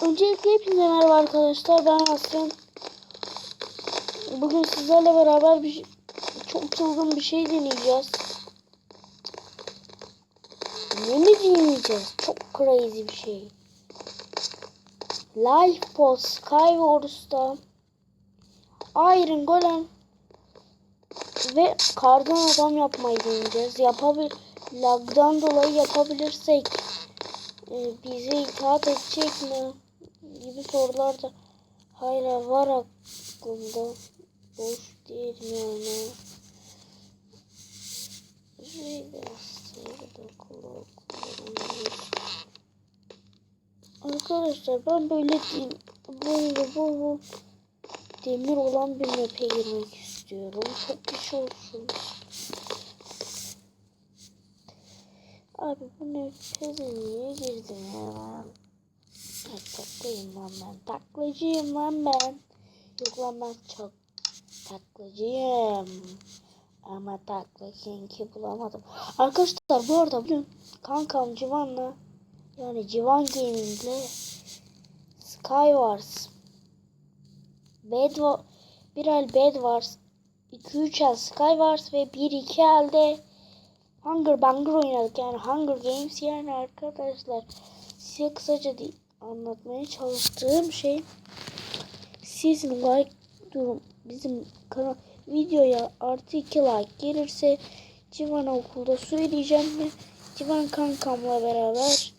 Öncelikle hepinize merhaba arkadaşlar. Ben Aslan. Bugün sizlerle beraber bir çok çılgın bir şey deneyeceğiz. Ne mi deneyeceğiz? Çok crazy bir şey. Life Post Skywars'ta Iron Golem ve kardan adam yapmayı deneyeceğiz. Yapabil lagdan dolayı yapabilirsek e, bize itaat edecek mi gibi sorular da hala var aklımda. Boş değil yani. Arkadaşlar ben böyle böyle bu, bu demir olan bir map'e girmek istiyorum. Çok iş olsun. Abi bu nefese niye girdim ya? Ay, taklıyım lan ben. Taklacıyım lan ben. Yok lan ben çok taklacıyım. Ama takla kinki bulamadım. Arkadaşlar bu arada bugün kankam Civan'la yani Civan Gaming'le Skywars Bed Wa- bir el Bed Wars 2-3 el Skywars ve 1-2 elde Hunger Banger oynadık yani Hunger Games yani arkadaşlar size kısaca di- anlatmaya çalıştığım şey sizin like durum bizim kanal videoya artı 2 like gelirse Civan okulda söyleyeceğim ve Civan kankamla beraber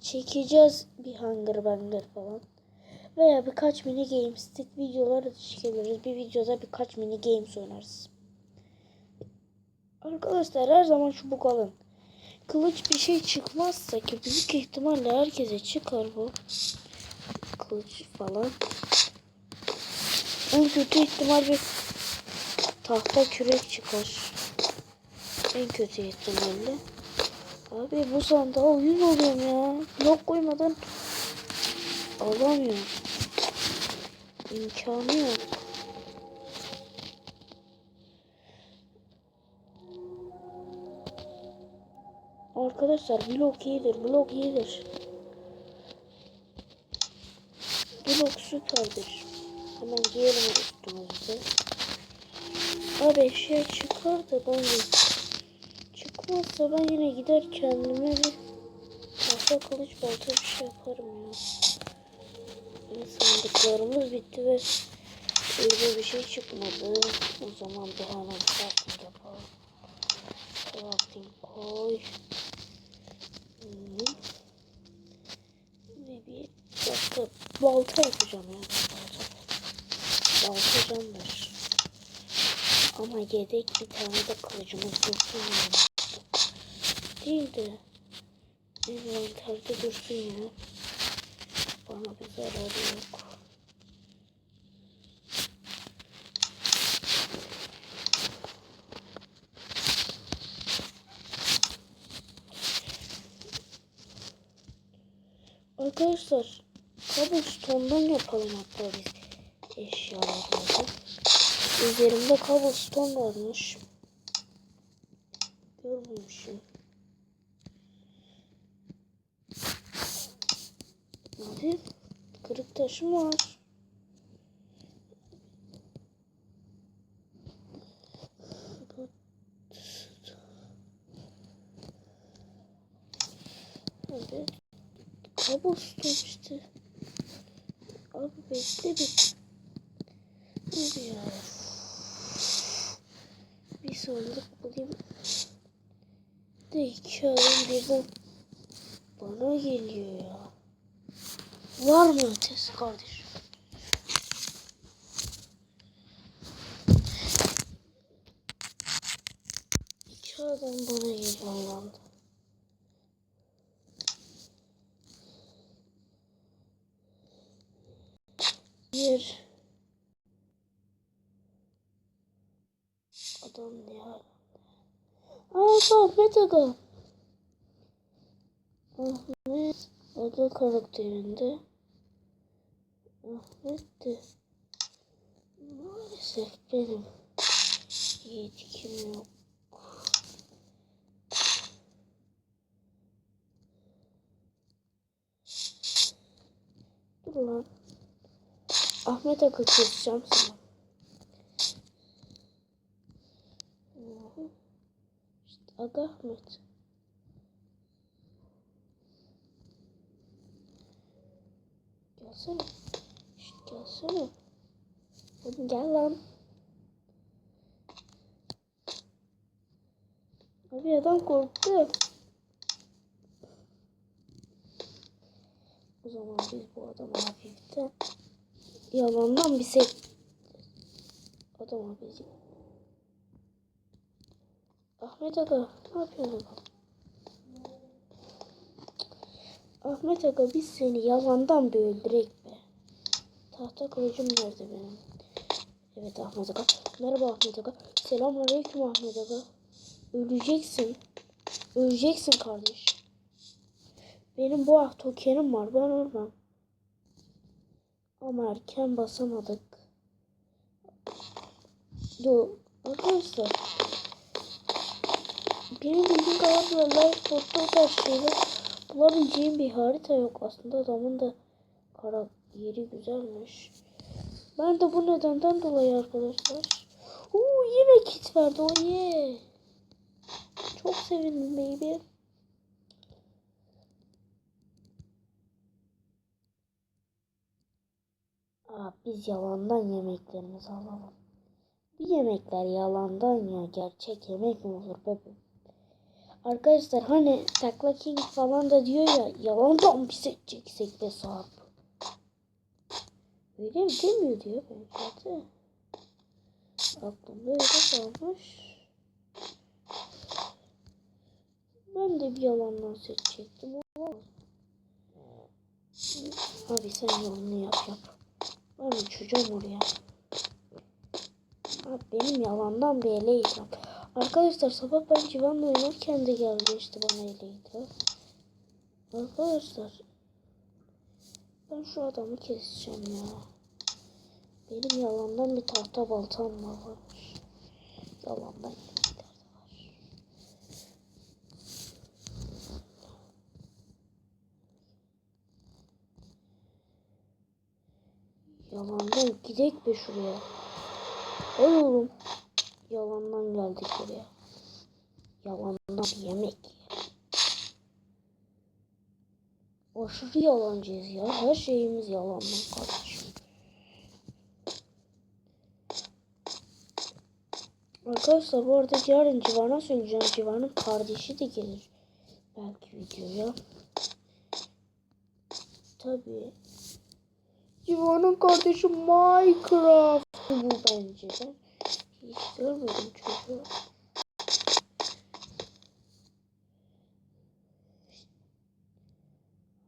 çekeceğiz bir Hunger Banger falan. Veya birkaç mini games'lik videolar da çekebiliriz. Bir videoda birkaç mini games oynarız. Arkadaşlar her zaman çubuk alın. Kılıç bir şey çıkmazsa ki büyük ihtimalle herkese çıkar bu. Kılıç falan. En kötü ihtimal bir tahta kürek çıkar. En kötü ihtimalle. Abi bu sandığa uyuz oluyorum ya. Blok koymadan alamıyorum. İmkanı yok. Arkadaşlar blok iyidir, blok iyidir. Blok süperdir. Hemen giyelim üstümüzde. Abi eşya çıkar da ben çıkmazsa ben yine gider kendime bir tahta kılıç balta bir şey yaparım ya. Ve sandıklarımız bitti ve öyle bir şey çıkmadı. O zaman hemen crafting yapalım. Crafting koy. Hmm. Ve bir dakika balta yapacağım ya. Balta. Balta candır. Ama yedek bir tane de kılıcımız dursun yani. Değil de envanterde dursun ya. Bana bir zararı yok. Arkadaşlar cobblestone'dan yapalım hatta biz eşyalarımızı. Üzerimde cobblestone varmış. Görmemişim. Abi kırık taşım var. Abi cobblestone işte. Abi bekle bir. Ya. Bir sandık bulayım. De iki adam bir bu. Bana geliyor ya. Var mı ötesi kardeş? İki adam bana geliyor aynı anda. Bir adam ya. Aa Ahmet Aga. Ahmet Aga karakterinde. Ahmet de maalesef benim yetkim yok. Dur lan. Ahmet Akı keseceğim sana. İşte Aga Ahmet. Gelsene. İşte gelsene. Hadi gel lan. Abi adam korktu. O zaman biz bu adamı hafiften yalandan bir şey adam abicim. Ahmet Aga ne yapıyorsun? Ahmet Aga biz seni yalandan bir öldürek be. Tahta kılıcım nerede benim? Evet Ahmet Aga. Merhaba Ahmet Aga. Selamünaleyküm Ahmet Aga. Öleceksin. Öleceksin kardeş. Benim bu ah tokenim var. Ben ölmem. Ama erken basamadık. Dur. Arkadaşlar. Benim bildiğim kadarıyla Lifeboat'ta tarz şeyler bulabileceğim bir harita yok. Aslında adamın da kara yeri güzelmiş. Ben de bu nedenden dolayı arkadaşlar. Uuu yine kit verdi o ye. Çok sevindim baby. Aa, biz yalandan yemeklerimizi alalım. Bu yemekler yalandan ya. Gerçek yemek mi olur bebeğim? Arkadaşlar hani Takla King falan da diyor ya yalandan bir seçeceksek be sahip. Öyle mi demiyor diyor bence. Aklımda öyle kalmış. Ben de bir yalandan seçecektim. Abi sen yolunu yap yap. Ben uçacağım oraya. Abi benim yalandan bir ele itiraf. Arkadaşlar sabah ben Civan'la oynarken de geldi işte bana ele itiraf. Arkadaşlar. Ben şu adamı keseceğim ya. Benim yalandan bir tahta baltam var. Yalandan yemekler de var. Yalandan gidek be şuraya. Ay oğlum. Yalandan geldik buraya. Yalandan yemek. Aşırı yalancıyız ya. Her şeyimiz yalandan kardeşim. Arkadaşlar bu arada yarın Civan'a söyleyeceğim. Civan'ın kardeşi de gelir. Belki videoya. Tabii. Civan'ın kardeşi Minecraft bu bence de. Hiç görmedim çocuğu.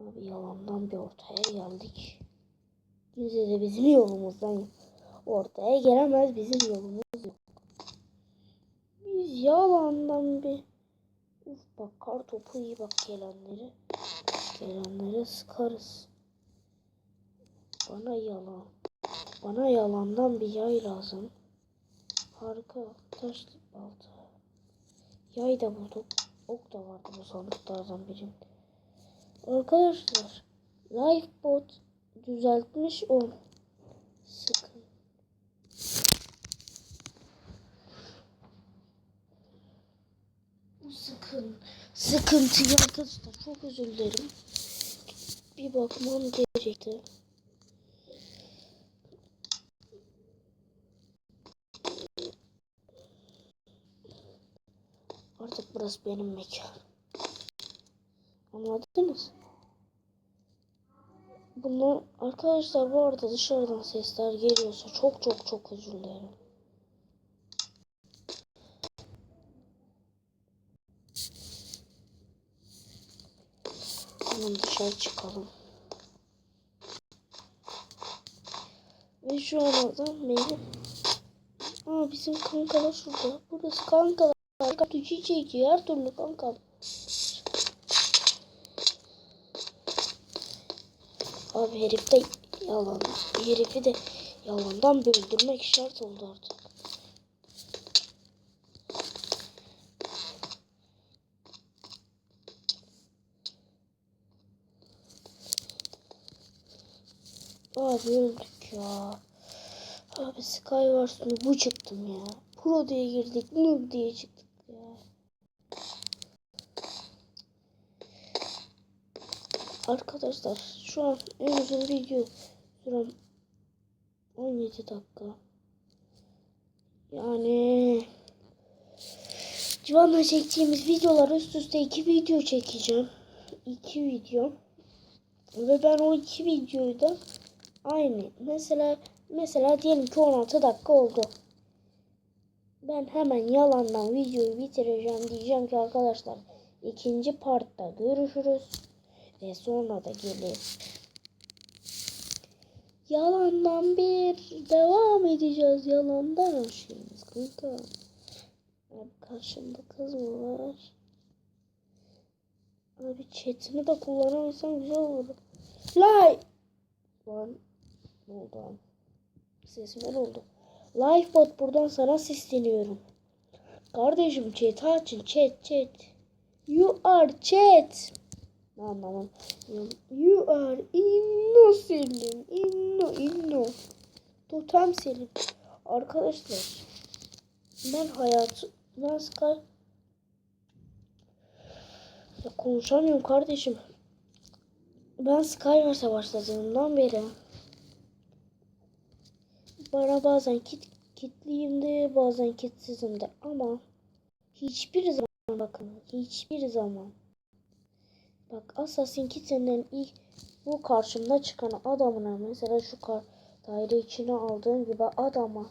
Abi yalandan bir ortaya geldik. Kimse de bizim yolumuzdan ortaya gelemez bizim yolumuz yok. Biz yalandan bir Uf bak kar topu iyi bak gelenleri. Gelenlere sıkarız. Bana yalan. Bana yalandan bir yay lazım. Harika. Taş balta. Yay da bulduk. Ok da vardı bu sandıklardan birinde. Arkadaşlar. Lifebot düzeltmiş o. Sıkın. Sıkın. Sıkıntı arkadaşlar. Çok özür dilerim. Bir bakmam gerekti. Artık burası benim mekan. Anladınız? Bunlar arkadaşlar bu arada dışarıdan sesler geliyorsa çok çok çok özür dilerim. Hemen dışarı çıkalım. Ve şu an adam benim. Aa bizim kankalar şurada. Burası kankalar. Kanka tücü çekiyor her türlü kanka. Abi herif de yalan. Herifi de yalandan öldürmek şart oldu artık. Abi öldük ya. Abi Skywars'ın bu çıktım ya. Pro diye girdik. Nur diye çıktık ya. Arkadaşlar şu an en uzun video süren 17 dakika. Yani Civan'la çektiğimiz videolar üst üste iki video çekeceğim. İki video. Ve ben o iki videoyu da aynı. Mesela mesela diyelim ki 16 dakika oldu. Ben hemen yalandan videoyu bitireceğim. Diyeceğim ki arkadaşlar ikinci partta görüşürüz. Ve sonra da gelip yalandan bir devam edeceğiz. Yalandan aşkımız kanka. Abi karşımda kız mı var? Abi chatimi de kullanabilsem güzel olur. Live. Lan. Ne oldu abi? Sesime ne oldu? Lifebot buradan sana sesleniyorum. Kardeşim chat açın chat chat. You are chat. Anlamam. You are inno Selim. Inno inno. Totem Selim. Arkadaşlar. Ben hayatı ben Sky ya konuşamıyorum kardeşim. Ben Skywars'a başladığımdan beri bana bazen kit kitliyimdi, bazen kitsizimdi ama hiçbir zaman bakın hiçbir zaman bak Assassin Kit'inden ilk bu karşımda çıkan adamına mesela şu kar daire içine aldığım gibi adama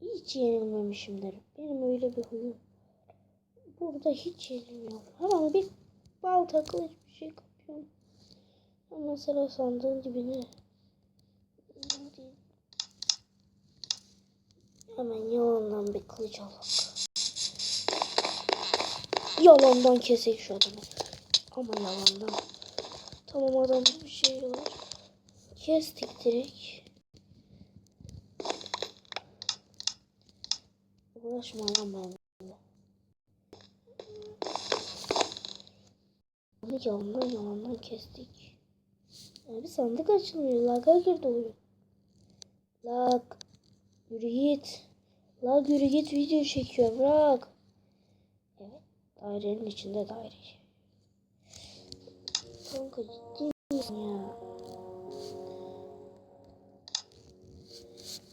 hiç yenilmemişimdir. Benim öyle bir huyum. Burada hiç yenilmiyorum. Hemen bir balta kılıç bir şey kapıyorum. Mesela sandığın dibine Hemen yalandan bir kılıç alalım. Yalandan kesek şu adamı. Ama yalandan. Tamam adam bir şey var. Kestik direkt. Uğraşma lan benimle. Onu yalandan yalandan kestik. Abi sandık açılmıyor. Lag'a girdi oyun. Lag. Yürü git. Lag yürü git video çekiyor. Bırak. Evet. Dairenin içinde daire. Kanka ciddi ya?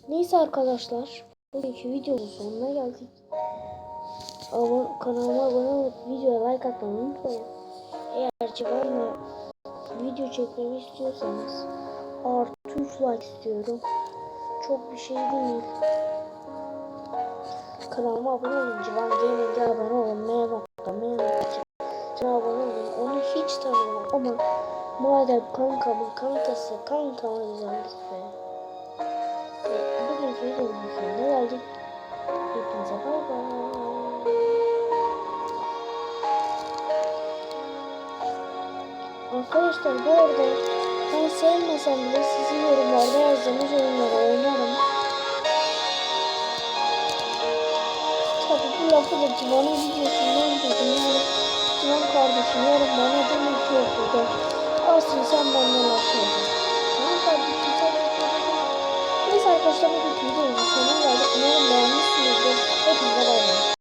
Neyse arkadaşlar. Bugünkü videonun sonuna geldik. Ama kanalıma abone olup videoya like atmayı unutmayın. Eğer Civan'la video çekmemi istiyorsanız artı 3 like istiyorum. Çok bir şey değil. Kanalıma abone olun. Civan Gaming'e abone olun. Nokta. Civan'a abone olun. Onu hiç tanımam ama madem kankamın kankası kankama güzellik be. Bugünkü videomuzun sonuna geldik. Hepinize bay bay. Arkadaşlar bu arada ben sevmesem bile sizin yorumlarda yazdığınız oyunları oynarım. Tabi bu lafı da Civan'ın videosundan duydum yani Civan kardeşim bana demek ki okulda. Aslı sen benden söyledin. Tamam kardeşim sen Neyse arkadaşlar bu videoyu sonuna geldik. Umarım beğenmişsinizdir. Hepinize bay bay.